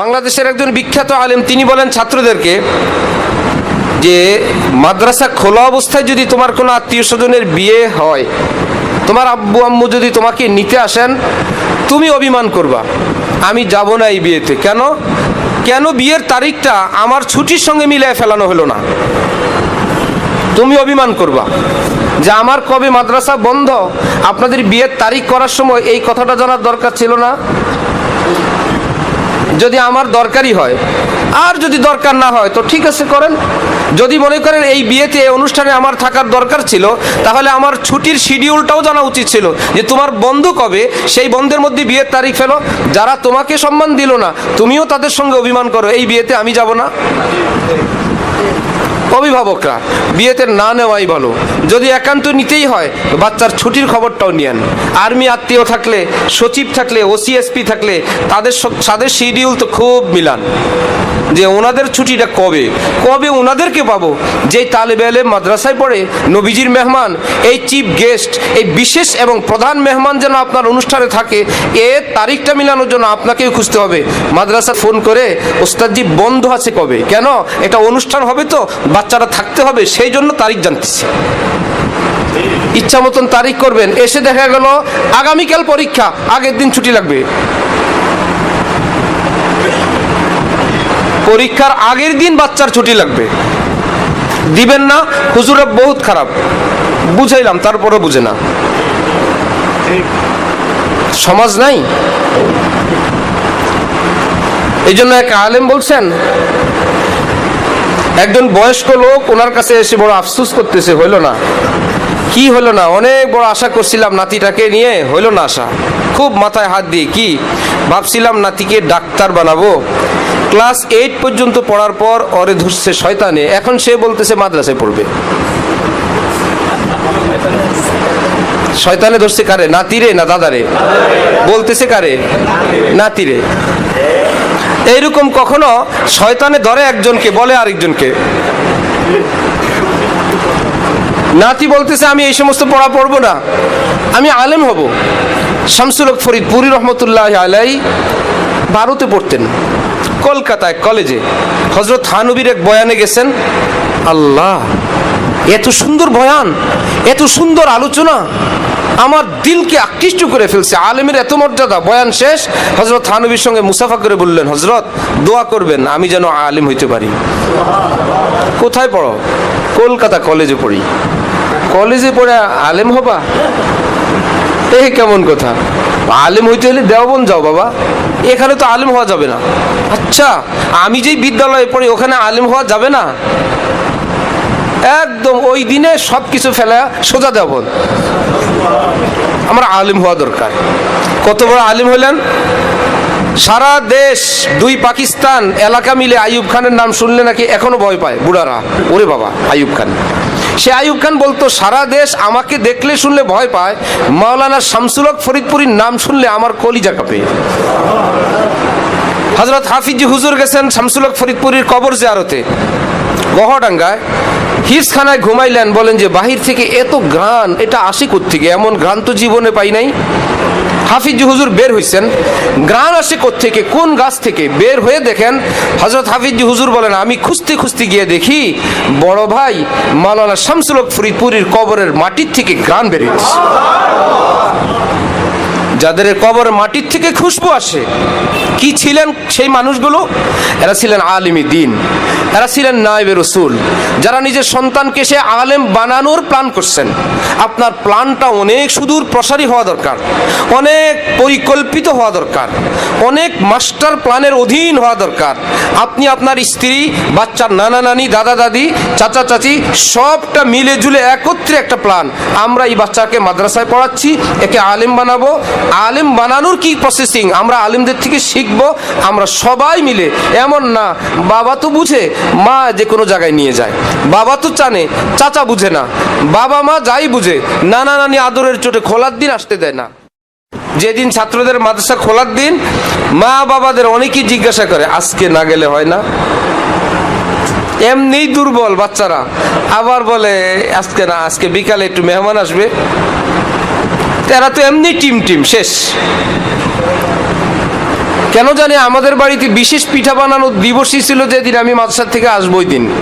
বাংলাদেশের একজন বিখ্যাত আলেম, তিনি বলেন ছাত্রদেরকে যে মাদ্রাসা খোলা অবস্থায় যদি তোমার কোনো আত্মীয় স্বজনের বিয়ে হয়, তোমার আব্বু আম্মু যদি তোমাকে নিতে আসেন, তুমি অভিমান করবা। আমি যাব না এই বিয়েতে। কেন? কেন বিয়ের তারিখটা আমার ছুটির সঙ্গে মিলিয়ে ফেলানো হলো না? তুমি অভিমান করবা যে আমার কবে মাদ্রাসা বন্ধ? আপনাদের বিয়ের তারিখ করার সময় এই কথাটা জানার দরকার ছিল না? যদি আমার দরকারই হয়, আর যদি দরকার না হয়, তো ঠিক আছে করেন। যদি মনে করেন এই বিয়েতে, এই অনুষ্ঠানে আমার থাকার দরকার ছিল, তাহলে আমার ছুটির শিডিউলটাও জানা উচিত ছিল যে তোমার বন্ধু কবে, সেই বন্ধের মধ্যে বিয়ের তারিখ ফেলো। যারা তোমাকে সম্মান দিল না, তুমিও তাদের সঙ্গে অভিমান করো, এই বিয়েতে আমি যাব না। অভিভাবকরা, বিয়েতে না নেওয়াই ভালো। যদি একান্ত নিতেই হয়, বাচ্চার ছুটির খবরটাও নিয়েন আর্মি আত্মীয় থাকলে, সচিব থাকলে ওসিএসপি থাকলে, তাদের তাদের শিডিউল তো খুব মিলান। যে ওনাদের ছুটিটা কবে? কবে ওনাদেরকে পাবো? যে তালেবে এলে মাদ্রাসায় পড়ে, নবীজির মেহমান, এই চিফ গেস্ট এই বিশেষ এবং প্রধান মেহমান যেন আপনার অনুষ্ঠানে থাকে, এ তারিখটা মিলানোর জন্য আপনাকেও খুঁজতে হবে। মাদ্রাসা ফোন করে, ওস্তাদজি, বন্ধ আছে কবে? কেন? এটা অনুষ্ঠান হবে তো? বাচ্চারা থাকতে হবে, সেই জন্য তারিখ জানতেছি। ইচ্ছা মতন তারিখ করবেন। এসে দেখা গেল, আগামীকাল পরীক্ষা, আগের দিন ছুটি লাগবে। পরীক্ষার আগের দিন বাচ্চার ছুটি লাগবে। দিবেন না, হুজুরা বহুত খারাপ। বুঝাইলাম তারপরে বুঝে না। সমাজ নাই? এই জন্য এক আলেম বলছেন একজন বয়স্ক লোক ওনার কাছে এসে বড় আফসুস করতেছে, হইল না। কি হলো না? অনেক বড় আশা করছিলাম নাতিটাকে নিয়ে, হইল না আশা। খুব মাথায় হাত দিয়ে, কি? ভাবছিলাম নাতিকে ডাক্তার বানাবো। ক্লাস এইট পর্যন্ত পড়ার পর অরে ধরছে শয়তানে। এখন সে বলতেছে, মাদ্রাসায় পড়বে। শয়তানে ধরছে কারে? নাতিরে না দাদারে? বলতেছে কারে? নাতিরে। এইরকম কখনো শয়তানে ধরে একজনকে, বলে আরেকজনকে? নাতি বলতেছে, আমি এই সমস্ত পড়া পড়ব না। আমি আলেম হব। শামসুল ফরিদ পুরী রহমতুল্লাহ আলাই ভারতে পড়তেন। কলকাতায়, কলেজে। হজরত থানবীর এক বয়ানে গেছেন, আল্লাহ, এত সুন্দর বয়ান, এত সুন্দর আলোচনা আমার দিলকে আকৃষ্ট করে ফেলছে। আলেমের এত মর্যাদা, বয়ান শেষ। হজরত থানবীর সঙ্গে মুসাফা করে বললেন হজরত দোয়া করবেন, আমি যেন আলেম হইতে পারি। কোথায় পড়ো? কলকাতা কলেজে পড়ি। কলেজে পড়ে আলেম হবা? এ কেমন কথা? আলেম হইতে হলে দেওবন যাও বাবা। এখানে তো আলেম হওয়া যাবে না। আচ্ছা আমি যেই বিদ্যালয়ে পড়ি, ওখানে আলেম হওয়া যাবে না? একদম ওই দিনে সব কিছু ফেলা সোজা দেওবন আমার আলিম হওয়া দরকার। কত বড় আলিম হলেন? সারা দেশ, দুই পাকিস্তান, এলাকা মিলে আইয়ুব খানের নাম শুনলে নাকি এখনও ভয় পায় বুড়ারা। ওরে বাবা, আইয়ুব খান। সে আইয়ুব খান বলতো, সারা দেশ আমাকে দেখলে শুনলে ভয় পায়, মাওলানা শামসুলক ফরিদপুরীর নাম শুনলে আমার কলিজা কাঁপে। হজরত হাফিজি হুজুর গেছেন শামসুলক ফরিদপুরীর কবর জিয়ারতে। গহডাঙ্গায় হিসখানায় ঘুমাইলেন, বলেন যে, বাহির থেকে এত গ্রান এটা আসে থেকে এমন গ্রান তো জীবনে পাই নাই। হাফিজ হুজুর বের হইছেন। গ্রান আসে থেকে কোন গাছ থেকে? বের হয়ে দেখেন হজরত হাফিজ হুজুর বলেন, আমি খুঁজতে খুঁজতে গিয়ে দেখি, বড় ভাই মালানা শামসুলক ফরিদপুরীর কবরের মাটির থেকে গ্রান বেরিয়েছে যাদের কবর মাটির থেকে খুশবু আসে, কি ছিলেন সেই মানুষগুলো? এরা ছিলেন আলিমি দিন। এরা ছিলেন নাইবে রসুল। যারা নিজের সন্তানকে সে আলেম বানানোর প্ল্যান করছেন। আপনার প্ল্যানটা অনেক সুদূর প্রসারী হওয়া দরকার, অনেক পরিকল্পিত হওয়া দরকার, অনেক মাস্টার প্ল্যানের অধীন হওয়া দরকার। আপনি আপনার স্ত্রী বাচ্চার নানা নানি, দাদা দাদি, চাচা চাচি, সবটা মিলে জুলে একত্রে একটা প্ল্যান। আমরা এই বাচ্চাকে মাদ্রাসায় পড়াচ্ছি, একে আলেম বানাবো আলেম বানানোর কি প্রসেসিং আমরা আলেমদের থেকে শিখব, আমরা সবাই মিলে। এমন না, বাবা তো বুঝে, মা যে কোনো জায়গায় নিয়ে যায়। বাবা তো জানে, চাচা বুঝে না। বাবা মা যাই বুঝে, নানা নানি আদরের চোটে খোলার দিন আসতে দেয় না। যেদিন ছাত্রদের মাদ্রাসা খোলার দিন, মা বাবাদের অনেকেই জিজ্ঞাসা করে, আজকে না গেলে হয় না? এমনি দুর্বল বাচ্চারা। আবার বলে, আজকে না, আজকে বিকালে একটু মেহমান আসবে। এরা তো এমনি টিম টিম, শেষ। কেন জানি আমাদের বাড়িতে বিশেষ পিঠা বানানোর দিবসই ছিল যেদিন আমি মাদ্রাসা থেকে আসব ওই দিন।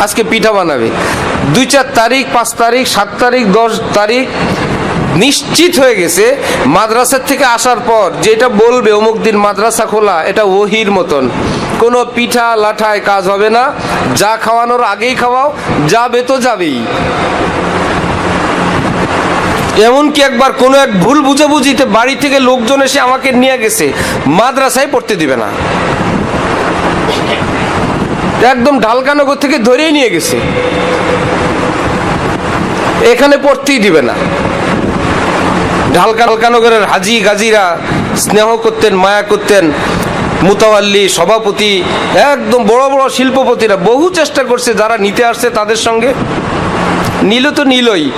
আজকে পিঠা বানাবে। দুই চার তারিখ, পাঁচ তারিখ, সাত তারিখ, দশ তারিখ নিশ্চিত হয়ে গেছে মাদ্রাসার থেকে আসার পর যেটা বলবে অমুক দিন মাদ্রাসা খোলা, এটা ওহির মতন। কোনো পিঠা লাঠায় কাজ হবে না। যা খাওয়ানোর আগেই খাওয়াও, যাবে তো যাবেই। এমনকি একবার কোনো এক ভুল বুঝাবুঝিতে বাড়ি থেকে লোকজন এসে আমাকে নিয়ে গেছে, মাদ্রাসায় পড়তে দিবে না। একদম ঢালকানগর থেকে ধরেই নিয়ে গেছে। এখানে পড়তেই দিবে না। ঢালকা ঢালকানগরের হাজি গাজিরা স্নেহ করতেন, মায়া করতেন, মুতাওয়াল্লি, সভাপতি, একদম বড় বড় শিল্পপতিরা বহু চেষ্টা করছে যারা নিতে আসছে তাদের সঙ্গে। নিল তো নিলই।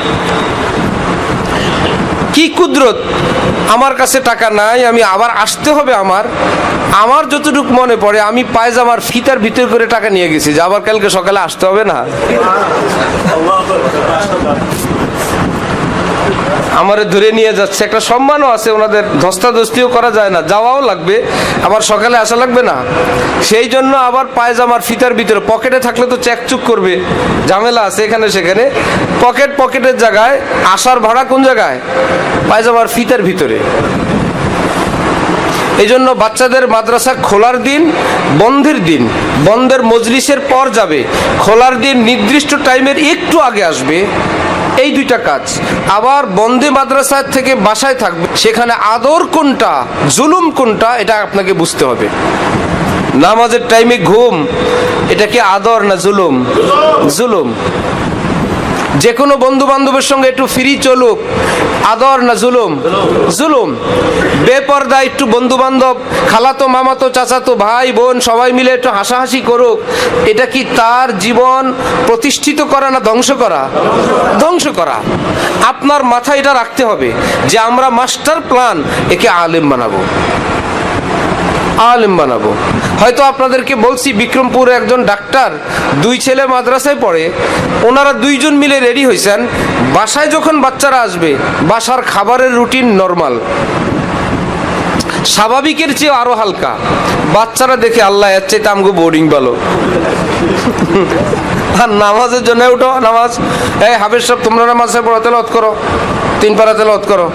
কি কুদরত? আমার কাছে টাকা নাই, আমি আবার আসতে হবে আমার। আমার যতটুকু মনে পড়ে, আমি পায়জামার ফিতার ভিতর করে টাকা নিয়ে গেছি। যে আবার কালকে সকালে আসতে হবে না? আমারে ধরে নিয়ে যাচ্ছে। একটা সম্মানও আছে, ওনাদের ধস্তাধস্তিও করা যায় না, যাওয়াও লাগবে, আবার সকালে আসা লাগবে না। সেই জন্য আবার পায়জামার ফিতার ভিতরে, পকেটে থাকলে তো চেকচুক করবে, ঝামেলা আছে এখানে সেখানে। পকেট পকেটের জায়গায় আসার ভাড়া কোন জায়গায়? পায়জামার ফিতার ভিতরে। এই জন্য বাচ্চাদের মাদ্রাসা খোলার দিন, বন্ধের দিন, বন্ধের মজলিসের পর যাবে। খোলার দিন নির্দিষ্ট টাইমের একটু আগে আসবে। এই দুইটা কাজ। আবার বন্দে মাদ্রাসার থেকে বাসায় থাকবে। সেখানে আদর কোনটা, জুলুম কোনটা, এটা আপনাকে বুঝতে হবে। নামাজের টাইমে ঘুম এটা কি আদর না জুলুম? জুলুম। যে কোনো বন্ধু বান্ধবের সঙ্গে একটু ফ্রি চলুক, আদর না জুলুম? জুলুম। বেপর্দা একটু বন্ধু বান্ধব খালাতো, মামাতো, চাচাতো, ভাই, বোন, সবাই মিলে একটু হাসাহাসি করুক। এটা কি তার জীবন প্রতিষ্ঠিত করা না ধ্বংস করা? ধ্বংস করা। আপনার মাথায় এটা রাখতে হবে যে আমরা মাস্টার প্ল্যান একে আলেম বানাবো। আলেম বানাবো। হয়তো আপনাদেরকে বলছি, বিক্রমপুরে একজন ডাক্তার দুই ছেলে মাদ্রাসায় পড়ে, ওনারা দুইজন মিলে রেডি হয়েছেন। বাসায় যখন বাচ্চারা আসবে, বাসার খাবারের রুটিন নর্মাল। স্বাভাবিকের চেয়ে আরও হালকা। বাচ্চারা দেখে আল্লাহ এর চাইতে আমগো বোর্ডিং ভালো। আর নামাজের জন্য উঠো, নামাজ। এই হাফেজ সব তোমরা নামাজে পড়ো তেলত করো। তিন পারা তেলত করো।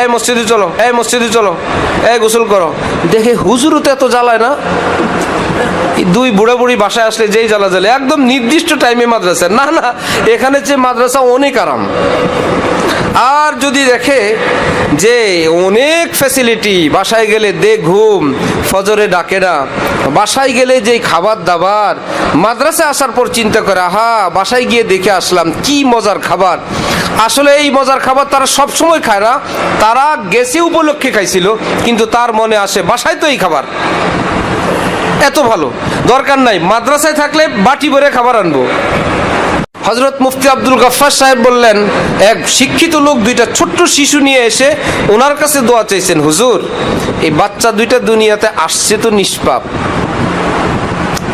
এই মসজিদে চলো, এই মসজিদে চলো, এই গোসল করো। দেখে হুজুরও তো এত জ্বালায় না? দুই বুড়া বুড়ি বাসায় আসলে যেই জ্বালা জ্বালে একদম নির্দিষ্ট টাইমে মাদ্রাসা না না, এখানে যে মাদ্রাসা অনেক আরাম। আর যদি দেখে যে অনেক ফ্যাসিলিটি বাসায় গেলে দে ঘুম, ফজরে ডাকে না, বাসায় গেলে যে খাবার দাবার মাদ্রাসায় আসার পর চিন্তা করে, আহা, বাসায় গিয়ে দেখে আসলাম, কি মজার খাবার। আসলে এই মজার খাবার তারা সব সময় খায় না, তারা গেছে উপলক্ষে খাইছিল, কিন্তু তার মনে আসে, বাসায় তো এই খাবার। এত ভালো, দরকার নাই, মাদ্রাসায় থাকলে বাটি ভরে খাবার আনব। হজরত মুফতি আব্দুল গফফার সাহেব বললেন, এক শিক্ষিত লোক দুইটা ছোট্ট শিশু নিয়ে এসে ওনার কাছে দোয়া চাইছেন, হুজুর, এই বাচ্চা দুইটা দুনিয়াতে আসছে তো নিষ্পাপ।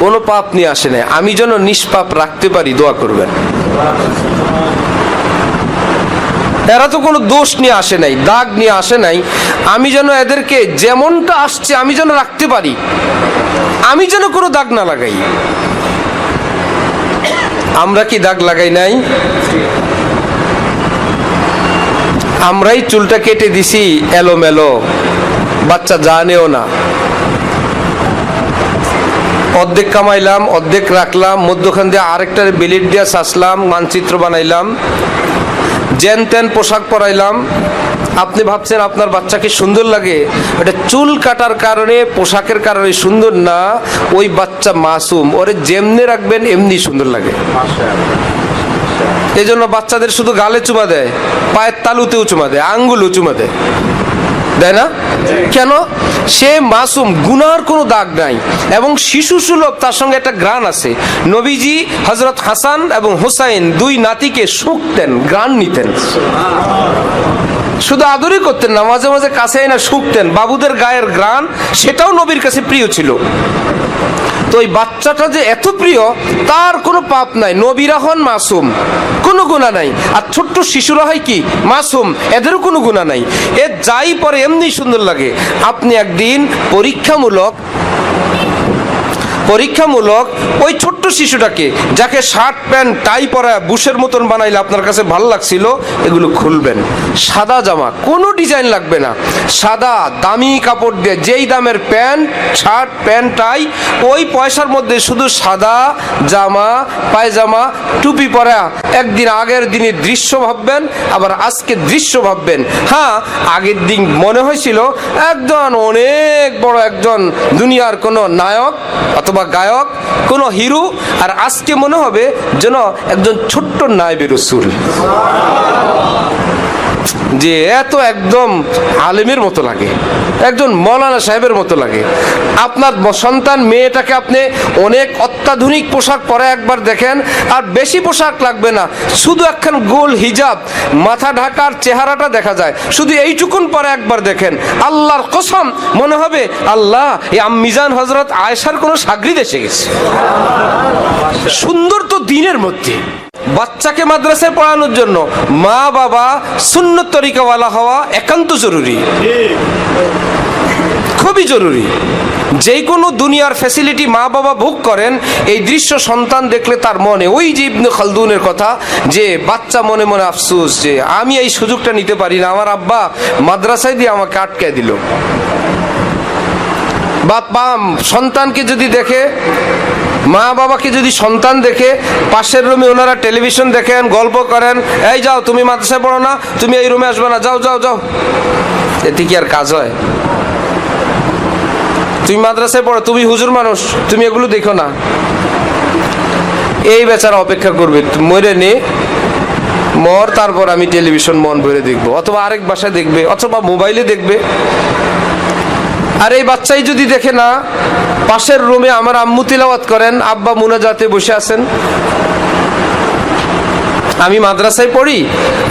কোনো পাপ নিয়ে আসে নাই, আমি যেন নিষ্পাপ রাখতে পারি, দোয়া করবেন। এরা তো কোনো দোষ নিয়ে আসে নাই, দাগ নিয়ে আসে নাই, আমি যেন এদেরকে যেমনটা আসছে, আমি যেন রাখতে পারি। আমি যেন কোনো দাগ না লাগাই। আমরা কি দাগ লাগাই নাই? আমরাই চুলটা কেটে দিছি এলোমেলো। বাচ্চা জানেও না। অর্ধেক কামাইলাম, অর্ধেক রাখলাম, মধ্যখান দিয়ে আরেকটা বিলিট দিয়ে সাসলাম মানচিত্র বানাইলাম। জেন তেন পোশাক পরাইলাম। আপনি ভাবছেন আপনার বাচ্চাকে সুন্দর লাগে? ওটা চুল কাটার কারণে পোশাকের কারণে সুন্দর না ওই বাচ্চা মাসুম। ওরে যেমনি রাখবেন এমনি সুন্দর লাগে। এই জন্য বাচ্চাদের শুধু গালে চুমা দেয় পায়ের তালুতেও চুমা দেয় আঙ্গুলও চুমা দেয়। দেয় না? কেন? সে মাসুম গুনার কোনো দাগ নাই এবং শিশু সুলভ তার সঙ্গে একটা গ্রান আছে। নবীজি হজরত হাসান এবং হোসাইন দুই নাতিকে শুকতেন গ্রান নিতেন। শুধু আদরই করতেন না, মাঝে মাঝে কাছে না শুকতেন বাবুদের গায়ের গ্রান সেটাও নবীর কাছে প্রিয় ছিল। ওই বাচ্চাটা যে এত প্রিয়, তার কোনো পাপ নাই। নবীরা হন মাসুম, কোনো গুণা নাই। আর ছোট্ট শিশুরা হয় কি? মাসুম, এদেরও কোনো গুণা নাই। এ যাই পরে এমনি সুন্দর লাগে। আপনি একদিন পরীক্ষামূলক পরীক্ষামূলক ওই ছোট্ট শিশুটাকে, যাকে শার্ট, প্যান্ট, টাই পরা বুশের মতন বানাইলে আপনার কাছে ভালো লাগছিল, এগুলো খুলবেন। সাদা জামা, কোনো ডিজাইন লাগবে না। সাদা, দামি কাপড় দিয়ে যেই দামের প্যান্ট, শার্ট, প্যান্ট, টাই, ওই পয়সার মধ্যে শুধু সাদা জামা, পায়জামা, টুপি পরা, একদিন আগের দিনের দৃশ্য ভাববেন, আবার আজকে দৃশ্য ভাববেন। হ্যাঁ আগের দিন মনে হয়েছিল, একজন অনেক বড় একজন দুনিয়ার কোনো নায়ক অথবা গায়ক কোন হিরো আর আজকে মনে হবে যেন একজন ছোট্ট নায়বে রসুল। যে এত একদম আলেমের মতো লাগে, একজন মৌলানা সাহেবের মতো লাগে। আপনার সন্তান, মেয়েটাকে আপনি অনেক অত্যাধুনিক পোশাক পরে একবার দেখেন, আর বেশি পোশাক লাগবে না। শুধু একখান গোল হিজাব, মাথা ঢাকার চেহারাটা দেখা যায়। শুধু এইটুকুন পরে একবার দেখেন। আল্লাহর কসম, মনে হবে, আল্লাহ, এই আম্মিজান হজরত আয়েশার কোনো সাগরিদ এসে গেছে। সুন্দর তো দিনের মধ্যে। বাচ্চাকে মাদ্রাসায় পড়ানোর জন্য মা, বাবা, সুন্নত তরিকাওয়ালা হওয়া একান্ত জরুরি। খুবই জরুরি। যে কোনো দুনিয়ার ফ্যাসিলিটি মা, বাবা ভোগ করেন, এই দৃশ্য সন্তান দেখলে তার মনে, ওই যে ইবনে খালদুনের কথা, যে বাচ্চা মনে মনে আফসোস, যে আমি এই সুযোগটা নিতে পারি না, আমার আব্বা মাদ্রাসায় দিয়ে আমাকে আটকে দিল। বা সন্তানকে যদি দেখে মা বাবাকে যদি সন্তান দেখে, পাশের রুমে ওনারা টেলিভিশন দেখেন, গল্প করেন, এই যাও, তুমি মাদ্রাসায় পড়ো না, তুমি এই রুমে আসবে না, যাও যাও যাও। এতে কি আর কাজ হয়? তুমি মাদ্রাসায় পড়ো, তুমি হুজুর মানুষ, তুমি এগুলো দেখো না। এই বেচারা অপেক্ষা করবে, মরে নে, মর, তারপর আমি টেলিভিশন মন ভরে দেখব, অথবা আরেক বাসায় দেখবে, অথবা মোবাইলে দেখবে। আর এই বাচ্চাই যদি দেখে না, পাশের রুমে আমার আম্মু তিলাওয়াত করেন, আব্বা মুনাজাতে বসে আছেন। আমি মাদ্রাসায় পড়ি,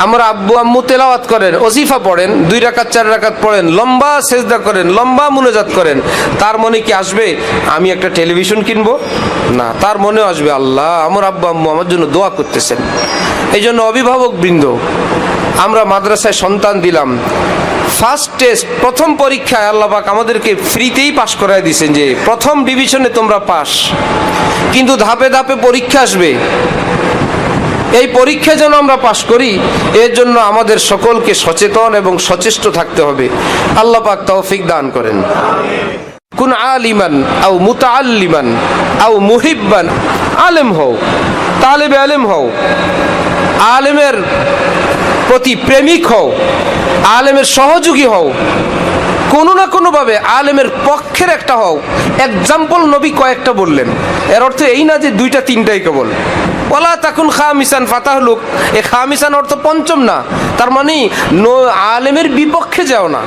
আমার আব্বু আম্মু তেলাওয়াত করেন, ওজিফা পড়েন, দুই রাকাত, চার রাকাত পড়েন, লম্বা সেজদা করেন, লম্বা মুনাজাত করেন। তার মনে কি আসবে, আমি একটা টেলিভিশন কিনবো? না, তার মনে আসবে, আল্লাহ, আমার আব্বু আম্মু আমার জন্য দোয়া করতেছেন। এই জন্য অভিভাবক বৃন্দ আমরা মাদ্রাসায় সন্তান দিলাম। ফার্স্ট টেস্ট প্রথম পরীক্ষায় আল্লাহ পাক আমাদেরকে ফ্রিতেই পাশ করায় দিয়েছেন যে প্রথম ডিভিশনে তোমরা পাস কিন্তু ধাপে ধাপে পরীক্ষা আসবে। এই পরীক্ষা যেন আমরা পাশ করি, এর জন্য আমাদের সকলকে সচেতন এবং সচেষ্ট থাকতে হবে। আল্লাহ পাক তৌফিক দান করেন। কোন আলিমান আও মুতাআল্লিমান আও মুহিব্বান, আলেম হও, তালেবে আলেম হও। আলেমের প্রতি প্রেমিক হও, আলেমের সহযোগী হও, কোনো না কোনোভাবে আলেমের পক্ষের একটা হও। এক্সাম্পল নবী কয়েকটা বললেন। এর অর্থ এই না যে দুইটা তিনটাই কেবল। ওলা তাকুন খামিসান ফাতাহলুক এ খামিসান অর্থ পঞ্চম না। তার মানে আলেমের বিপক্ষে যাও না।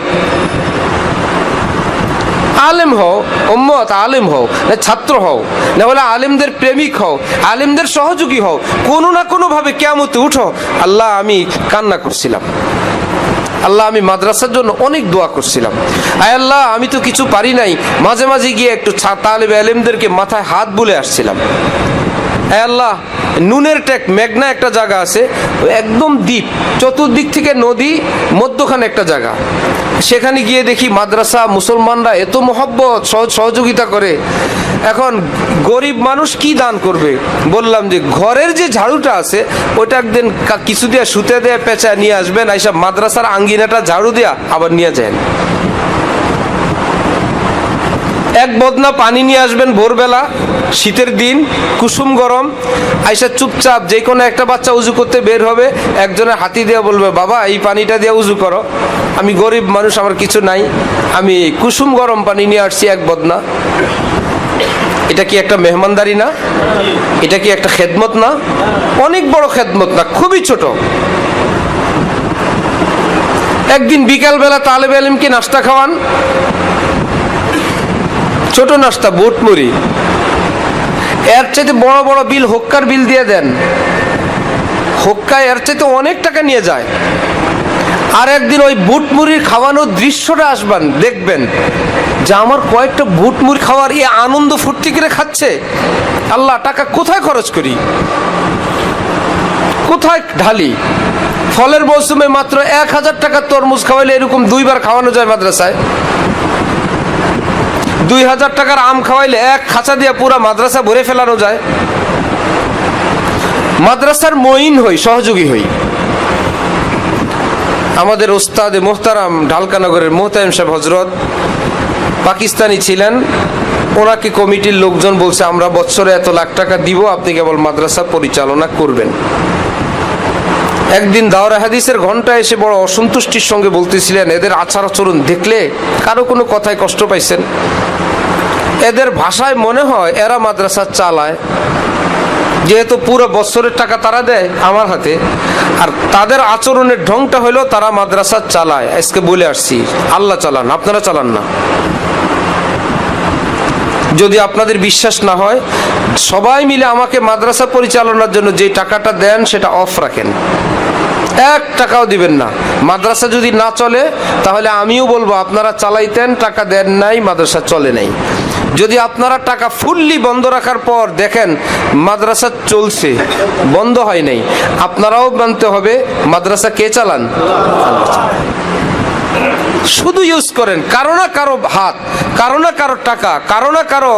আলেম হও, উম্মত আলেম হও, না ছাত্র হও, না বলে আলেমদের প্রেমিক হও, আলেমদের সহযোগী হও, কোনো না কোনোভাবে কেমতে উঠো। আল্লাহ আমি কান্না করছিলাম। আল্লাহ আমি মাদ্রাসার জন্য অনেক দোয়া করছিলাম। আয় আল্লাহ, আমি তো কিছু পারি নাই। মাঝে মাঝে গিয়ে একটু তালেবে আলেমদেরকে মাথায় হাত বলে আসছিলাম। হ্যাঁ আল্লাহ, নুনের ট্যাক মেঘনা একটা জায়গা আছে, একদম দ্বীপ, চতুর্দিক থেকে নদী, মধ্যখানে একটা জায়গা। সেখানে গিয়ে দেখি মাদ্রাসা মুসলমানরা এত মহব্বত, সহ- সহযোগিতা করে। এখন গরিব মানুষ কি দান করবে? বললাম যে ঘরের যে ঝাড়ুটা আছে, ওটা একদিন কিছু দিয়ে সুতে দেয়া পেঁচা নিয়ে আসবেন এইসব মাদ্রাসার আঙ্গিনাটা ঝাড়ু দেয়া আবার নিয়ে যায় এক বদনা পানি নিয়ে আসবেন ভোরবেলা, শীতের দিন, কুসুম গরম। আইসা চুপচাপ, যে কোনো একটা বাচ্চা উজু করতে বের হবে, একজনের হাতি দিয়ে বলবে, বাবা, এই পানিটা দিয়ে উজু করো। আমি গরিব মানুষ, আমার কিছু নাই। আমি কুসুম গরম পানি নিয়ে আসছি এক বদনা। এটা কি একটা মেহমানদারি না? এটা কি একটা খেদমত না? অনেক বড় খেদমত না, খুবই ছোট। একদিন বিকালবেলা তালেব আলিমকে নাস্তা খাওয়ান। ছোট নাস্তা, বুট মুড়ি। এর চাইতে বড় বড় বিল হোক্কার বিল দিয়ে দেন। হোক্কা এর চাইতে অনেক টাকা নিয়ে যায়। আর একদিন ওই বুট মুড়ির খাওয়ানোর দৃশ্যটা আসবেন, দেখবেন যে আমার কয়েকটা বুট মুড়ি খাওয়ার এই আনন্দ ফুর্তি করে খাচ্ছে। আল্লাহ, টাকা কোথায় খরচ করি? কোথায় ঢালি? ফলের মৌসুমে মাত্র এক হাজার টাকা তরমুজ খাওয়াইলে এরকম দুইবার খাওয়ানো যায় মাদ্রাসায়। দুই হাজার টাকার আম খাওয়াইলে এক খাঁচা দিয়ে পুরো মাদ্রাসা ভরে ফেলানো যায়। মাদ্রাসার মইন হই, সহযোগী হই। আমাদের ওস্তাদে মোহতারাম ঢালকানগরের মোহতায়ম সাহেব হজরত পাকিস্তানি ছিলেন। ওনাকে কমিটির লোকজন বলছে, আমরা বছরে এত লাখ টাকা দিব, আপনি কেবল মাদ্রাসা পরিচালনা করবেন। একদিন দাওরা হাদিসের ঘণ্টা এসে বড় অসন্তুষ্টির সঙ্গে বলতেছিলেন, এদের আচার আচরণ দেখলে কারও কোনো কথায় কষ্ট পাইছেন? এদের ভাষায় মনে হয় এরা মাদ্রাসা চালায়। যেহেতু পুরো বছরের টাকা তারা দেয় আমার হাতে, আর তাদের আচরণের ঢংটা হলো তারা মাদ্রাসা চালায়। আজকে বলে আসছি, আল্লাহ চালান, আপনারা চালান না। যদি আপনাদের বিশ্বাস না হয়, সবাই মিলে আমাকে মাদ্রাসা পরিচালনার জন্য যে টাকাটা দেন সেটা অফ রাখেন। এক টাকাও দিবেন না। মাদ্রাসা যদি না চলে, তাহলে আমিও বলব, আপনারা চালাইতেন, টাকা দেন নাই, মাদ্রাসা চলে নাই। যদি আপনারা টাকা ফুললি বন্ধ রাখার পর দেখেন, মাদ্রাসা চলছে, বন্ধ হয় নাই, আপনারাও মানতে হবে, মাদ্রাসা কে চালান? শুধু ইউজ করেন, কারও না কারও হাত, কারও না কারও টাকা, কারও না কারও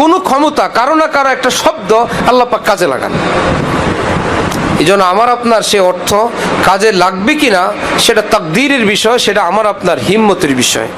কোনো ক্ষমতা, কারও না কারও একটা শব্দ আল্লাহ পাক কাজে লাগান। এই জন্য আমার আপনার সে অর্থ কাজে লাগবে কিনা সেটা তাকদীরের বিষয় সেটা আমার আপনার হিম্মতের বিষয়।